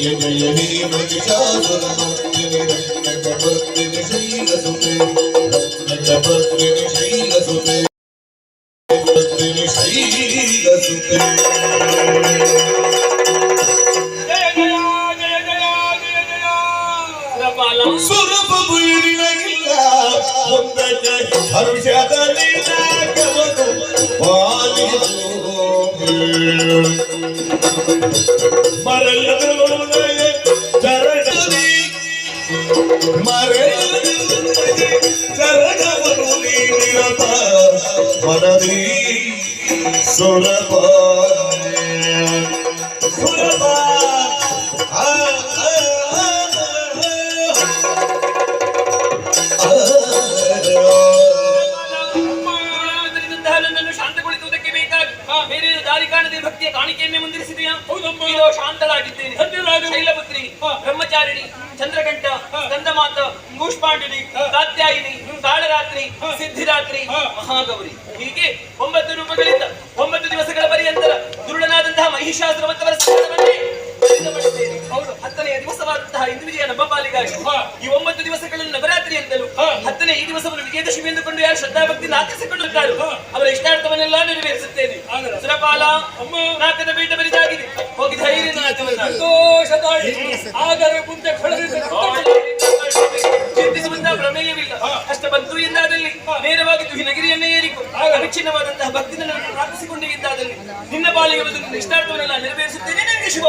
ಭಗವತಿ ದೇವಿನಿ ಗರುಡ ಕುಟುಂಬಿನಿ ಭೂರಿ ಕುಟುಂಬಿನಿ ಭೂರಿ ಸುತೆ ಜಯ ಜಯ ಹೇ ಮಹಿಷಾಸುರಮರ್ದಿನಿ ಯೋಗ ಭದ್ರಿಣಿ ಶೈಲಸುತೆ ಜಯಗಿರಿ ನಂದಿನಿ ನಂದಿತ ಮೇದಿನಿ ವಿಶ್ವವಿನೋದಿನಿ ಸ್ತುತಿ ಜಯ ಜಯ ಹೇ ಮಹಿಷಾಸುರಮರ್ದಿನಿ ರಂಗಕಮರ್ದಿನಿ ಶೈಲಸುತೆ ಜಯ ಜಯ ಹೇ ಮಹಿಷಾಸುರಮರ್ದಿನಿ ರಂಗಕಮರ್ದಿನಿ ಶೈಲಸುತೆ ರಂಗಕಮರ್ದಿನಿ ಶೈಲಸುತೆ ಮರ್ದಿನಿ ಶೈಲಸುತೆ ಜಯ ಜಯ ಜಯ ಜಯ ಜಯ ಜಯ ಸುರಪಾಲ ಸ್ವರೂಪ ಬುಯಿರಿನಗಿಲ್ಲ ಮುಂದಕ್ಕೆ ಹರುಷದಲ್ಲಿ ನಾಗವನು ಪಾಲಿಸು ಮನದಿ ಆ ಬೇರೆ ದಾರಿ ಕಾಣದೆ ಭಕ್ತಿಯ ಕಾಣಿಕೆಯನ್ನೇ ಮುಂದಿರಿಸಿದೆಯಾ ಇದೋ ಶಾಂತಳಾಗಿದ್ದೇನೆ ಶೈಲಪುತ್ರಿ ಬ್ರಹ್ಮಚಾರಿಣಿ ಚಂದ್ರಕಂಠ ಗಂಧಮಾತ ಮೂಷ್ಪಾಂಡಿನಿ ಕಾತ್ಯಾಯಿನಿ ಕಾಳರಾತ್ರಿ ಸಿದ್ಧಿರಾತ್ರಿ ಮಹಾಗೌರಿ. ಹೀಗೆ ಒಂಬತ್ತು ರೂಪಗಳಿಂದ ಒಂಬತ್ತು ದಿವಸಗಳ ಪರ್ಯಂತರ ದುರುಳನಾದಂತಹ ಮಹಿಷಾಸುರವಂತವರ ಸ್ಥಾನವನ್ನೇ. ಹೌದು. ಹತ್ತನೆಯ ದಿವಸವಾದಂತಹ ಇಂದು ವಿಜಯ ನಮ್ಮ ಪಾಲಿಗಾಗಿ ಈ ಒಂಬತ್ತು ದಿವಸಗಳನ್ನು ನವರಾತ್ರಿ ಎಂದಲು ಹತ್ತನೇ ಈ ದಿವಸವನ್ನು ವಿಜಯದಶಮಿ ಎಂದುಕೊಂಡು ಯಾರು ಶ್ರದ್ಧಾಭಕ್ತಿಯಿಂದ ಆಚರಿಸಿಕೊಂಡಿರುತ್ತಾರೋ ಅವರ ಇಷ್ಟಾರ್ಥವನ್ನೆಲ್ಲ ನೆರವೇರಿಸುತ್ತೇನೆ. ಸುರಪಾಲ ನಾಕನ ಪೀಠ ಬರಿದಾಗಿದೆ. ಹೋಗಿ ಧೈರ್ಯ ಸಂತೋಷದಾಳಿ ಆದರೆ ಮುಂದೆ ಚಿಂತಿಸುವಂತಹ ಪ್ರಮೇಯವಿಲ್ಲ ಅಷ್ಟ ಬಂತು ಎಂದಾದಲ್ಲಿ ನೇರವಾಗಿ ತುಹಿನಗಿರಿಯನ್ನೇ ಏರಿಕೊ ಅವಿಚ್ಛಿನ್ನವಾದಂತಹ ಭಕ್ತಿ ಭಕ್ತಿಯನ್ನು ಪ್ರಾರ್ಥಿಸಿಕೊಂಡೆ ಎಂದಾದಲ್ಲಿ ನಿನ್ನ ಪಾಲಿಗೆ ಬಂದು ನಿನ್ನ ಇಷ್ಟಾರ್ಥವನ್ನೆಲ್ಲ ನೆರವೇರಿಸುತ್ತೇನೆ. ನನಗೆ ಶುಭ.